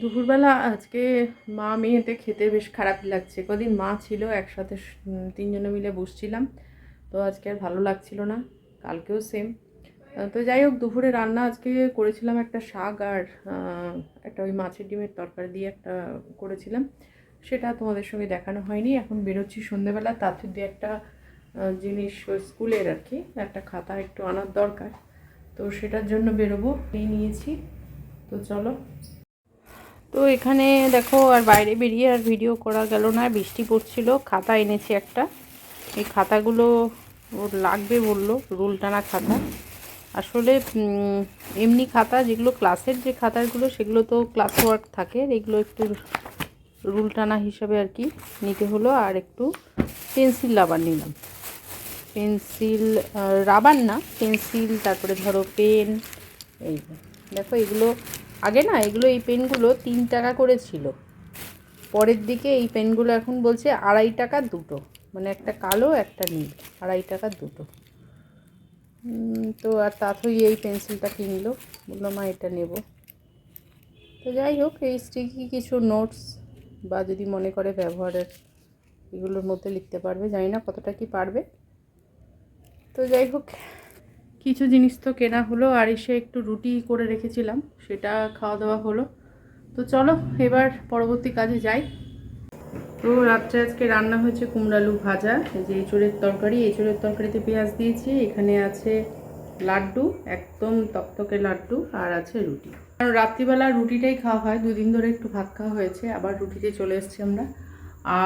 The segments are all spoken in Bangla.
দুপুরবেলা আজকে মা মেয়েতে খেতে বেশ খারাপ লাগছে। কদিন মা ছিল, একসাথে তিনজনে মিলে বসছিলাম। তো আজকে আর ভালো লাগছিল না। কালকেও সেম তো যাই হোক, দুপুরে রান্না আজকে করেছিলাম একটা শাক আর একটা ওই মাছের ডিমের তরকারি দিয়ে একটা করেছিলাম। সেটা তোমাদের সঙ্গে দেখানো হয়নি। এখন বেরোচ্ছি সন্ধেবেলা। তাতে দিয়ে একটা জিনিস স্কুলের আর কি, একটা খাতা একটু আনার দরকার। তো সেটার জন্য বেরোবো। এই নিয়েছি। তো চলো। তো এখানে দেখো, আর বাইরে বেরিয়ে আর ভিডিও করা গেল না। বৃষ্টি পড়ছিল। খাতা এনেছি একটা। এই খাতাগুলো ওর লাগবে বলল রুল টানা খাতা। আসলে এমনি খাতা যেগুলো ক্লাসের যে খাতাগুলো, সেগুলো তো ক্লাস ওয়ার্ক থাকে। এগুলো একটু রুল টানা হিসাবে আর কি নিতে হলো। আর একটু পেন্সিল রাবার নিলাম। পেন্সিল রাবার না পেন্সিল তারপরে ধরো পেন এই দেখো, এগুলো আগে না, এগুলো এই পেনগুলো তিন টাকা করে ছিল। পরের দিকে এই পেনগুলো এখন বলছে আড়াই টাকা দুটো। মানে একটা কালো, একটা নীল। আড়াই টাকার দুটো। তো আর তাথই এই পেন্সিলটা কিনলো বলল, মা, এটা নেব। তো যাই হোক, এই স্টিকি কিছু নোটস বা যদি মনে করে ব্যবহারের এগুলোর মধ্যে লিখতে পারবে, জানি না কতটা কি পারবে। তো যাই হোক, কিছু জিনিস তো কেনা হলো, আর এসে একটু রুটি করে রেখেছিলাম, সেটা খাওয়া দাওয়া হলো। তো চলো, এবার পরবর্তী কাজে যাই। তো রাত্রে আজকে রান্না হয়েছে কুমড়ালু ভাজা, এই যে এঁচড়ের তরকারি। এঁচড়ের তরকারিতে পেঁয়াজ দিয়েছি, এখানে আছে লাড্ডু, একদম তকতকে লাড্ডু, আর আছে রুটি। কারণ রাত্রিবেলা রুটিটাই খাওয়া হয়, দুদিন ধরে একটু ভাত খাওয়া হয়েছে, আবার রুটিতে চলে এসেছি আমরা।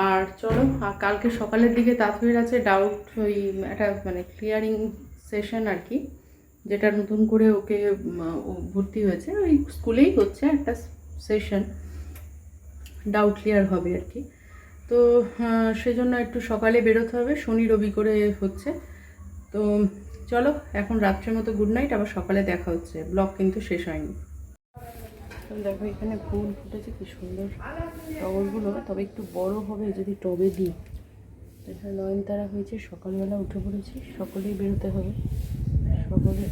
আর চলো, আর কালকে সকালের দিকে তাঁতুয়ের আছে ডাউট ওই একটা মানে ক্লিয়ারিং সেশন আর কি, যেটা নতুন করে ওকে ভর্তি হয়েছে। ওই স্কুলেই হচ্ছে একটা সেশন ডাউট ক্লিয়ার হবে আর কি। তো সেজন্য একটু সকালে বেরোতে হবে। শনি রবি করে হচ্ছে। তো, চলো, এখন রাত্রের মতো গুড নাইট আবার সকালে দেখা হচ্ছে। ব্লগ কিন্তু শেষ হয়নি। দেখো, এখানে ফুল ফুটেছে, কি সুন্দর টগরগুলো। তবে একটু বড় হবে, যদি টবে দিই। এখানে নয়নতারা হয়েছে, সকালবেলা উঠে পড়েছি। সকলেই বেরোতে হবে। সকলে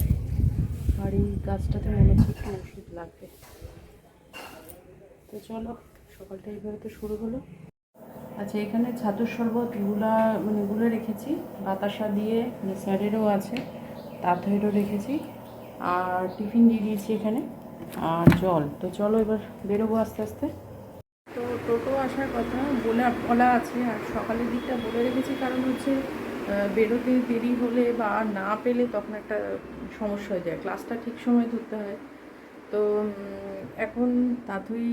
এই গাছটাতে মনে হচ্ছে একটু ওষুধ লাগবে। তো চলো সকালটা এইভাবে তো শুরু হলো। আচ্ছা এখানে ছাতুর শরবতগুলা মানে গুলে রেখেছি। বাতাসা দিয়ে মানে স্যারেরও আছে তাঁতেরও রেখেছি। আর টিফিন দিয়ে দিয়েছি এখানে। আর জল। তো চলো এবার বেরোবো আস্তে আস্তে। তো টোটো আসার কথা, বলে, বলা আছে। আর সকালের দিকটা বলে রেখেছি, কারণ হচ্ছে বেরোতে দেরি হলে বা না পেলে তখন একটা সমস্যা হয়ে যায়। ক্লাসটা ঠিক সময় ধরতে হয়। তো এখন তাথই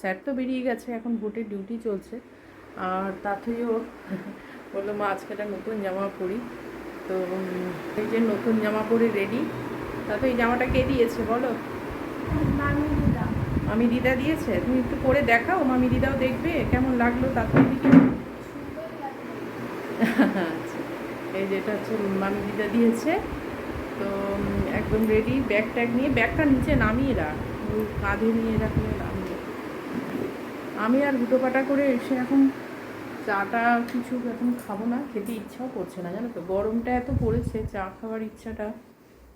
স্যার তো বেরিয়ে গেছে, এখন ভোটের ডিউটি চলছে। আর তাথইও বলল মা আজকে একটা নতুন জামা পরি। তো এই যে নতুন জামা পরে রেডি তাতে এই জামাটা কে দিয়েছে বলো? মামি দিদা। দিয়েছে? তুমি একটু পরে দেখাও মামি দিদাও দেখবে কেমন লাগল আচ্ছা এই যেটা হচ্ছে মামি দিদা দিয়েছে। তো একদম রেডি ব্যাগ ট্যাগ নিয়ে ব্যাগটা নিচে নামিয়ে রাখ। কাঁধে নিয়ে রাখলে নামিয়ে আমি আর দুটো পাটা করে এসে এখন চাটা কিছু এখন খাব না, খেতে ইচ্ছাও করছে না, জানো তো। গরমটা এত পড়েছে, চা খাওয়ার ইচ্ছাটা।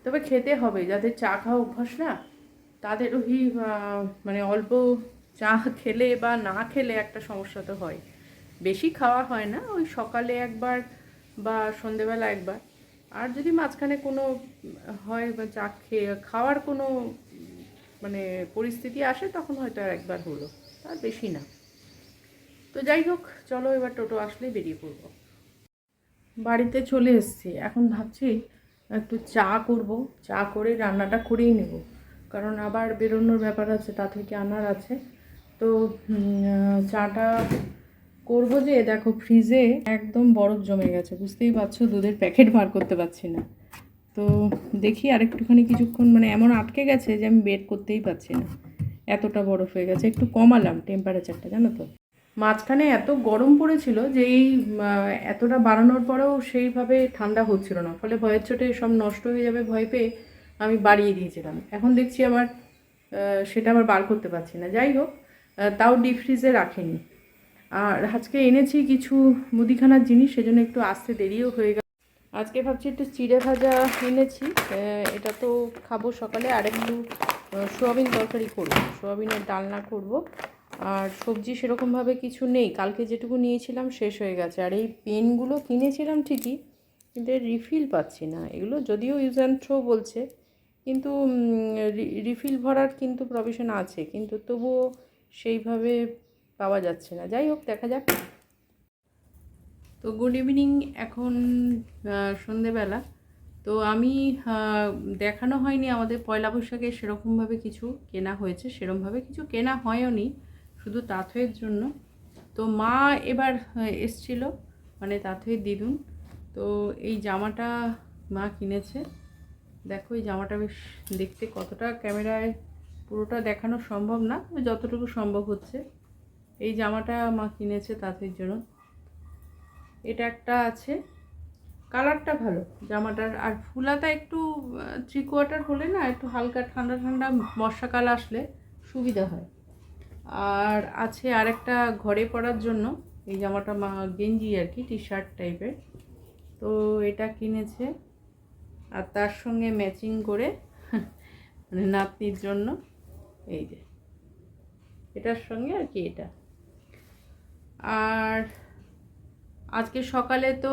তবে খেতে হবে, যাদের চা খাওয়া অভ্যাস না তাদের ওই মানে অল্প চা খেলে বা না খেলে একটা সমস্যা তো হয়। বেশি খাওয়া হয় না, ওই সকালে একবার বা সন্ধেবেলা একবার। আর যদি মাঝখানে কোনো হয় বা চা খেয়ে, খাওয়ার কোনো মানে পরিস্থিতি আসে, তখন হয়তো আর একবার হলো। তার বেশি না। তো যাই হোক, চলো এবার টোটো আসলেই বেরিয়ে পড়ব। বাড়িতে চলে এসেছি। এখন ভাবছি একটু চা করব। চা করে রান্নাটা করেই নেব। কারণ আবার বেরোনোর ব্যাপার আছে, তা থেকে আনার আছে। তো চাটা করব যে, দেখো ফ্রিজে একদম বরফ জমে গেছে। বুঝতেই পারছ, দুধের প্যাকেট বার করতে পারছি না। তো দেখি আর একটুখানি কিছুক্ষণ মানে এমন আটকে গেছে যে আমি বের করতেই পারছি না। এতটা বরফ হয়ে গেছে একটু কমালাম টেম্পারেচারটা জানো তো। মাঝখানে এত গরম পড়েছিল যে এই এতটা বাড়ানোর পরেও সেইভাবে ঠান্ডা হচ্ছিল না ফলে ভয়ের চোটে সব নষ্ট হয়ে যাবে ভয় পেয়ে আমি বাড়িয়ে দিয়েছিলাম। এখন দেখছি আহ, সেটা আবার বার করতে পারছি না। যাই হোক তাও ডিপ ফ্রিজে রাখেনি। আর আজকে এনেছি কিছু মুদিখানার জিনিস সেজন্য একটু আসতে দেরিও হয়ে গেল। আজকে ভাবছি একটু চিড়ে ভাজা এনেছি এটা তো খাব সকালে আর একটু সোয়াবিন তরকারি করব। সোয়াবিনের ডালনা করব। আর সবজি সেরকমভাবে কিছু নেই। কালকে যেটুকু নিয়েছিলাম শেষ হয়ে গেছে। আর এই পেনগুলো কিনেছিলাম ঠিকই, কিন্তু রিফিল পাচ্ছি না। এগুলো যদিও ইউজ অ্যান্ড থ্রো বলছে, কিন্তু রিফিল ভরার কিন্তু প্রভিশন আছে। কিন্তু তবুও সেইভাবে পাওয়া যাচ্ছে না। যাই হোক, দেখা যাক। তো গুড ইভিনিং এখন সন্ধেবেলা। তো আমি দেখানো হয়নি আমাদের পয়লা বৈশাখে সেরকমভাবে কিছু কেনা হয়েছে সেরকমভাবে কিছু কেনা হয়ওনি শুধু তাঁতয়ের জন্য। তো মা এবার এসছিল মানে তাঁতয়ের দিদুন। তো এই জামাটা মা কিনেছে। দেখো এই জামাটা বেশ দেখতে কতটা ক্যামেরায় পুরোটা দেখানো সম্ভব না, তবে যতটুকু সম্ভব হচ্ছে। এই জামাটা মা কিনেছে তাঁতের জন্য। এটা একটা আছে। কালারটা ভালো। জামাটার আর ফুলাটা একটু থ্রি কোয়ার্টার হলে না একটু হালকা ঠান্ডা ঠান্ডা বর্ষাকাল আসলে সুবিধা হয়। আর আছে আরেকটা ঘরে পরার জন্য, এই জামাটা মা গেঞ্জি আর কি টি শার্ট টাইপের তো এটা কিনেছে আর তার সঙ্গে ম্যাচিং করে মানে নাতনির জন্য, এই যে। এটার সঙ্গে আর কি এটা। আর আজকে সকালে তো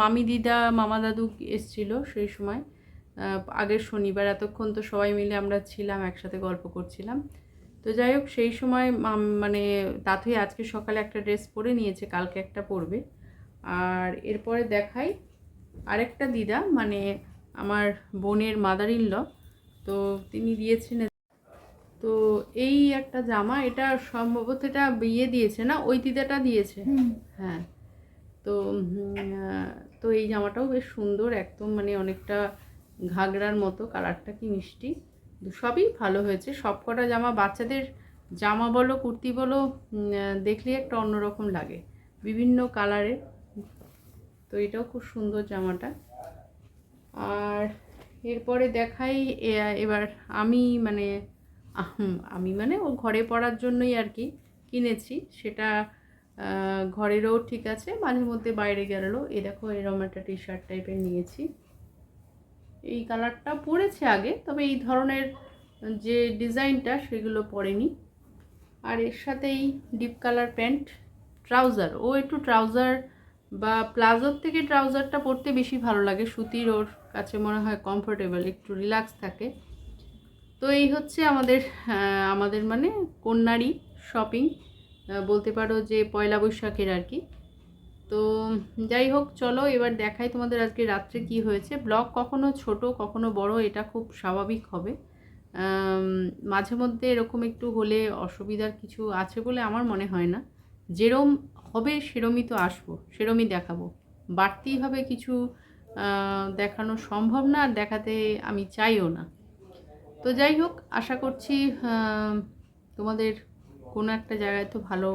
মামি দিদা মামা দাদু এসছিল সেই সময়। আগের শনিবার এতক্ষণ তো সবাই মিলে আমরা ছিলাম একসাথে গল্প করছিলাম। তো যাই হোক সেই সময় মানে তাথই আজকে সকালে একটা ড্রেস পরে নিয়েছে কালকে একটা পরবে। আর এরপরে দেখাই আরেকটা দিদা মানে আমার বোনের মাদার ইন ল তো তিনি দিয়েছেন তো এই একটা জামা এটা সম্ভবত এটা বিয়ে দিয়েছে না ওই দিদাটা দিয়েছে? হ্যাঁ। তো তো এই জামাটাও বেশ সুন্দর, একদম মানে অনেকটা ঘাগরার মতো, কালারটা কি মিষ্টি। সবই ভালো হয়েছে। সব কটা জামা বাচ্চাদের জামা বলো, কুর্তি বলো দেখলেই একটা অন্যরকম লাগে, বিভিন্ন কালারের। তো এটাও খুব সুন্দর জামাটা। আর এরপরে দেখাই এবার আমি মানে আমি মানে ও ঘরে পড়ার জন্যই আর কি কিনেছি। সেটা ঘরেরও ঠিক আছে, মাঝে মধ্যে বাইরে গেলেও, এই দেখো এরকম একটা টি শার্ট টাইপের নিয়েছি। এই কালারটা পরেছে আগে, তবে এই ধরনের যে ডিজাইনটা, সেগুলো পরেনি। আর এর সাথেই ডিপ কালার প্যান্ট ট্রাউজার ও একটু ট্রাউজার বা প্লাজোর থেকে ট্রাউজারটা পরতে বেশি ভালো লাগে, সুতির ওর কাছে মনে হয় কমফোর্টেবল একটু রিল্যাক্স থাকে। তো এই হচ্ছে আমাদের আমাদের মানে কন্যারই শপিং বলতে পারো যে পয়লা বৈশাখের আর কি। তো যাই হোক, চলো এবার দেখাই তোমাদের আজকে রাত্রে কি হয়েছে। ব্লগ কখনো ছোট, কখনো বড়, এটা খুব স্বাভাবিক হবে। মাঝে মধ্যে এরকম একটু হলে অসুবিধার কিছু আছে বলে আমার মনে হয় না। যেরম হবে সেরমই তো আসব, সেরমই দেখাবো। বাড়তিভাবে কিছু দেখানো সম্ভব না, আর দেখাতে আমি চাইও না। তো যাই হোক, আশা করছি তোমাদের কোনো একটা জায়গায় তো ভালো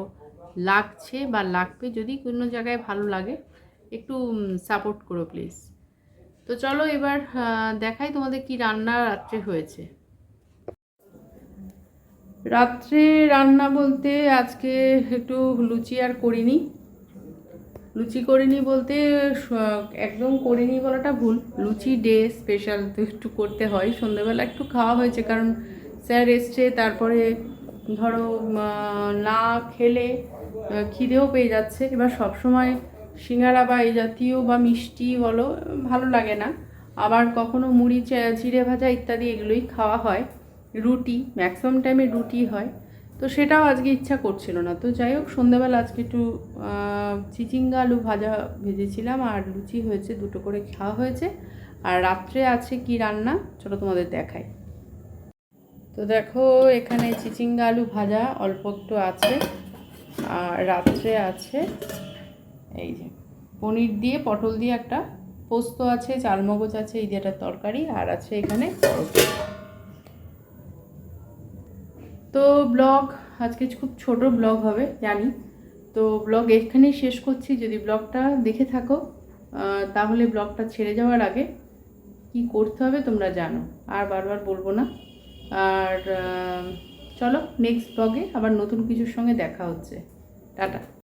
লাগছে বা লাগবে, যদি কোনো জায়গায় ভালো লাগে, একটু সাপোর্ট করো প্লিজ তো চলো এবার দেখাই তোমাদের কি রান্না রাত্রে হয়েছে। রাত্রে রান্না বলতে আজকে একটু লুচি আর করিনি। লুচি করিনি বলতে একদম করিনি বলাটা ভুল। লুচি ডে স্পেশাল তো একটু করতে হয়। সন্ধ্যেবেলা একটু খাওয়া হয়েছে কারণ স্যার এসছে, তারপরে ধরো না খেলে খিদেও পেয়ে যাচ্ছে। এবার সবসময় সিঙ্গারা বা এই জাতীয় বা মিষ্টি বলো, ভালো লাগে না। আবার কখনো মুড়ি চিড়ে ভাজা ইত্যাদি এগুলোই খাওয়া হয়। রুটি ম্যাক্সিমাম টাইমে রুটি হয়। তো সেটাও আজকে ইচ্ছা করছিল না। তো যাই হোক, সন্ধ্যাবেলা আজকে একটু চিচিঙ্গা, আলু ভাজা ভেজেছিলাম আর লুচি হয়েছে, দুটো করে খাওয়া হয়েছে। আর রাত্রে আছে কি রান্না, চলো তোমাদের দেখাই। তো দেখো, এখানে চিচিঙ্গা আলু ভাজা অল্প একটু আছে, আর রাত্রে আছে এই যে পনির দিয়ে, পটল দিয়ে একটা পোস্ত আছে, চালমগজ আছে, এই দিয়ে একটা তরকারি, আর আছে এখানে তো ব্লগ, আজকে খুব ছোট ব্লগ হবে, জানি। তো ব্লগ এখানেই শেষ করছি। যদি ব্লগটা দেখে থাকো তাহলে ব্লগটা ছেড়ে যাওয়ার আগে কি করতে হবে তোমরা জানো, আর বারবার বলব না। আর চলো নেক্সট ব্লগে আবার নতুন কিছুর সঙ্গে দেখা হচ্ছে। টাটা।